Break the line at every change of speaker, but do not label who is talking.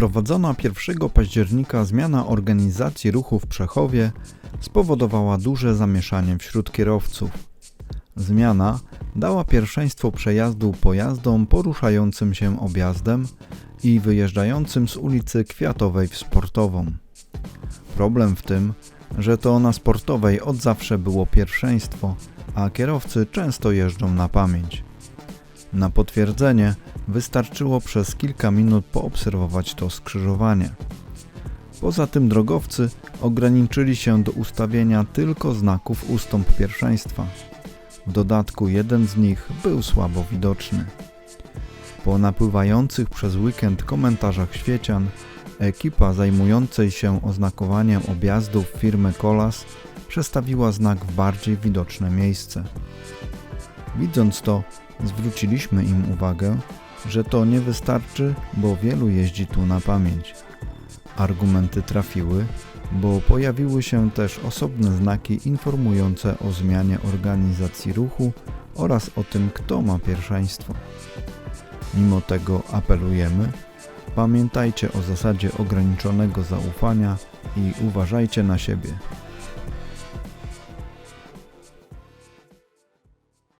Wprowadzona 1 października zmiana organizacji ruchu w Przechowie spowodowała duże zamieszanie wśród kierowców. Zmiana dała pierwszeństwo przejazdu pojazdom poruszającym się objazdem i wyjeżdżającym z ulicy Kwiatowej w Sportową. Problem w tym, że to na Sportowej od zawsze było pierwszeństwo, a kierowcy często jeżdżą na pamięć. Na potwierdzenie wystarczyło przez kilka minut poobserwować to skrzyżowanie. Poza tym drogowcy ograniczyli się do ustawienia tylko znaków ustąp pierwszeństwa. W dodatku jeden z nich był słabo widoczny. Po napływających przez weekend komentarzach świecian, ekipa zajmującej się oznakowaniem objazdów firmy Colas przestawiła znak w bardziej widoczne miejsce. Widząc to, zwróciliśmy im uwagę, że to nie wystarczy, bo wielu jeździ tu na pamięć. Argumenty trafiły, bo pojawiły się też osobne znaki informujące o zmianie organizacji ruchu oraz o tym, kto ma pierwszeństwo. Mimo tego apelujemy, pamiętajcie o zasadzie ograniczonego zaufania i uważajcie na siebie.